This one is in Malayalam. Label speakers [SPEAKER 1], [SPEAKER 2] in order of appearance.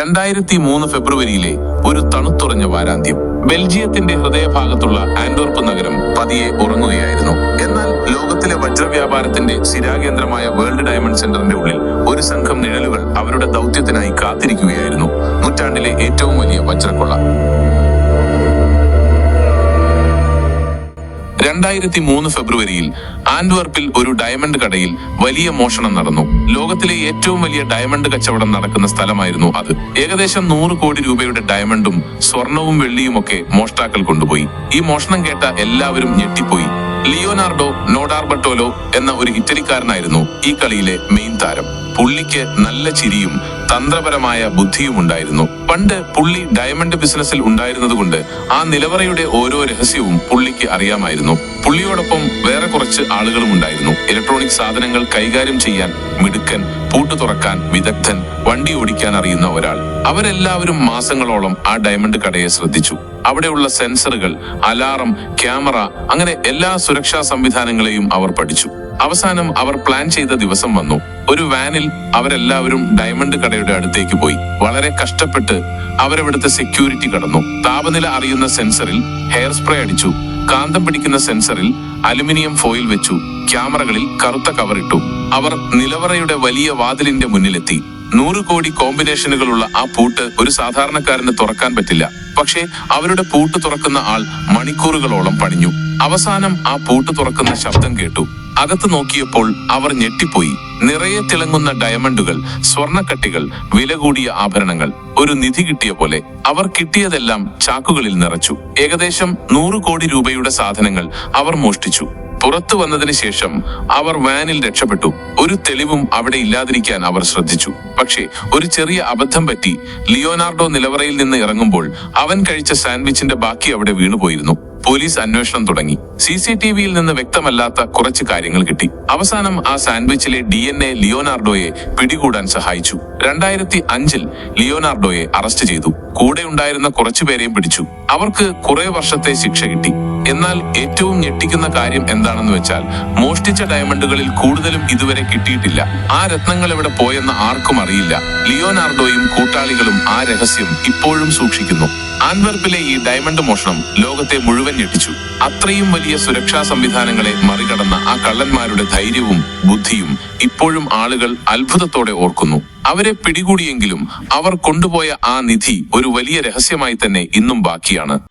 [SPEAKER 1] രണ്ടായിരത്തി മൂന്ന് ഫെബ്രുവരിയിലെ ഒരു തണുത്തുറഞ്ഞ വാരാന്ത്യം. ബെൽജിയത്തിന്റെ ഹൃദയഭാഗത്തുള്ള ആൻഡോർപ്പ് നഗരം പതിയെ ഉറങ്ങുകയായിരുന്നു. എന്നാൽ ലോകത്തിലെ വജ്രവ്യാപാരത്തിന്റെ സ്ഥിരാകേന്ദ്രമായ വേൾഡ് ഡയമണ്ട് സെന്ററിന്റെ ഉള്ളിൽ ഒരു സംഘം നിഴലുകൾ അവരുടെ ദൗത്യത്തിനായി കാത്തിരിക്കുകയായിരുന്നു. നൂറ്റാണ്ടിലെ ഏറ്റവും വലിയ വജ്രക്കൊള്ള. രണ്ടായിരത്തി മൂന്ന് ഫെബ്രുവരിയിൽ ആൻഡ്വർപ്പിൽ ഒരു ഡയമണ്ട് കടയിൽ വലിയ മോഷണം നടന്നു. ലോകത്തിലെ ഏറ്റവും വലിയ ഡയമണ്ട് കച്ചവടം നടക്കുന്ന സ്ഥലമായിരുന്നു അത്. ഏകദേശം നൂറ് കോടി രൂപയുടെ ഡയമണ്ടും സ്വർണവും വെള്ളിയും ഒക്കെ മോഷ്ടാക്കൾ കൊണ്ടുപോയി. ഈ മോഷണം കേട്ട എല്ലാവരും ഞെട്ടിപ്പോയി. ലിയോനാർഡോ നോഡാർബട്ടോലോ എന്ന ഒരു ഇറ്റലിക്കാരനായിരുന്നു ഈ കളിയിലെ മെയിൻ താരം. പുള്ളിക്ക് നല്ല ചിരിയും തന്ത്രപരമായ ബുദ്ധിയും ഉണ്ടായിരുന്നു. പണ്ട് പുള്ളി ഡയമണ്ട് ബിസിനസ്സിൽ ഉണ്ടായിരുന്നതുകൊണ്ട് ആ നിലവറയുടെ ഓരോ രഹസ്യവും പുള്ളിക്ക് അറിയാമായിരുന്നു. പുള്ളിയോടൊപ്പം വേറെ കുറച്ച് ആളുകളും ഉണ്ടായിരുന്നു. ഇലക്ട്രോണിക് സാധനങ്ങൾ കൈകാര്യം ചെയ്യാൻ മിടുക്കൻ പൂട്ട് തുറക്കാൻ വിദഗ്ധൻ വണ്ടി ഓടിക്കാൻ അറിയുന്ന ഒരാൾ. അവരെല്ലാവരും മാസങ്ങളോളം ആ ഡയമണ്ട് കടയെ ശ്രദ്ധിച്ചു. അവിടെയുള്ള സെൻസറുകൾ അലാറം ക്യാമറ അങ്ങനെ എല്ലാ സുരക്ഷാ സംവിധാനങ്ങളെയും അവർ പഠിച്ചു. അവസാനം അവർ പ്ലാൻ ചെയ്ത ദിവസം വന്നു. ഒരു വാനിൽ അവരെല്ലാവരും ഡയമണ്ട് കടയുടെ അടുത്തേക്ക് പോയി. വളരെ കഷ്ടപ്പെട്ട് അവരവിടുത്തെ സെക്യൂരിറ്റി കടന്നു. താപനില അറിയുന്ന സെൻസറിൽ ഹെയർ സ്പ്രേ അടിച്ചു. കാന്തം പിടിക്കുന്ന സെൻസറിൽ അലുമിനിയം ഫോയിൽ വെച്ചു. ക്യാമറകളിൽ കറുത്ത കവറിട്ടു അവർ നിലവറയുടെ വലിയ വാതിലിന്റെ മുന്നിലെത്തി. നൂറ് കോടി കോമ്പിനേഷനുകളുള്ള ആ പൂട്ട് ഒരു സാധാരണക്കാരന് തുറക്കാൻ പറ്റില്ല. പക്ഷേ അവരുടെ പൂട്ട് തുറക്കുന്ന ആൾ മണിക്കൂറുകളോളം പണിഞ്ഞു. അവസാനം ആ പൂട്ട് തുറക്കുന്ന ശബ്ദം കേട്ടു. അകത്ത് നോക്കിയപ്പോൾ അവർ ഞെട്ടിപ്പോയി. നിറയെ തിളങ്ങുന്ന ഡയമണ്ടുകൾ സ്വർണക്കട്ടികൾ വില കൂടിയ ആഭരണങ്ങൾ ഒരു നിധി കിട്ടിയ പോലെ അവർ കിട്ടിയതെല്ലാം ചാക്കുകളിൽ നിറച്ചു. ഏകദേശം നൂറ് കോടി രൂപയുടെ സാധനങ്ങൾ അവർ മോഷ്ടിച്ചു. പുറത്തു വന്നതിന് ശേഷം അവർ വാനിൽ രക്ഷപ്പെട്ടു. ഒരു തെളിവും അവിടെ ഇല്ലാതിരിക്കാൻ അവർ ശ്രദ്ധിച്ചു. പക്ഷേ ഒരു ചെറിയ അബദ്ധം പറ്റി ലിയോനാർഡോ നിലവറയിൽ നിന്ന് ഇറങ്ങുമ്പോൾ അവൻ കഴിച്ച സാൻഡ്വിച്ചിന്റെ ബാക്കി അവിടെ വീണുപോയിരുന്നു. പോലീസ് അന്വേഷണം തുടങ്ങി. സി സി ടി വിയിൽ നിന്ന് വ്യക്തമല്ലാത്ത കുറച്ച് കാര്യങ്ങൾ കിട്ടി. അവസാനം ആ സാൻഡ്വിച്ചിലെ ഡി എൻ എ ലിയോനാർഡോയെ പിടികൂടാൻ സഹായിച്ചു. രണ്ടായിരത്തി അഞ്ചിൽ ലിയോനാർഡോയെ അറസ്റ്റ് ചെയ്തു. കൂടെ ഉണ്ടായിരുന്ന കുറച്ചു പേരെയും പിടിച്ചു. അവർക്ക് കുറെ വർഷത്തെ ശിക്ഷ കിട്ടി. എന്നാൽ ഏറ്റവും ഞെട്ടിക്കുന്ന കാര്യം എന്താണെന്ന് വെച്ചാൽ മോഷ്ടിച്ച ഡയമണ്ടുകളിൽ കൂടുതലും ഇതുവരെ കിട്ടിയിട്ടില്ല. ആ രത്നങ്ങൾ എവിടെ പോയെന്ന് ആർക്കും അറിയില്ല. ലിയോനാർഡോയും കൂട്ടാളികളും ആ രഹസ്യം ഇപ്പോഴും സൂക്ഷിക്കുന്നു. ആൻവർപ്പിലെ ഈ ഡയമണ്ട് മോഷണം ലോകത്തെ മുഴുവൻ ഞെട്ടിച്ചു. അത്രയും വലിയ സുരക്ഷാ സംവിധാനങ്ങളെ മറികടന്ന ആ കള്ളന്മാരുടെ ധൈര്യവും ബുദ്ധിയും ഇപ്പോഴും ആളുകൾ അത്ഭുതത്തോടെ ഓർക്കുന്നു. അവരെ പിടികൂടിയെങ്കിലും അവർ കൊണ്ടുപോയ ആ നിധി ഒരു വലിയ രഹസ്യമായി തന്നെ ഇന്നും ബാക്കിയാണ്.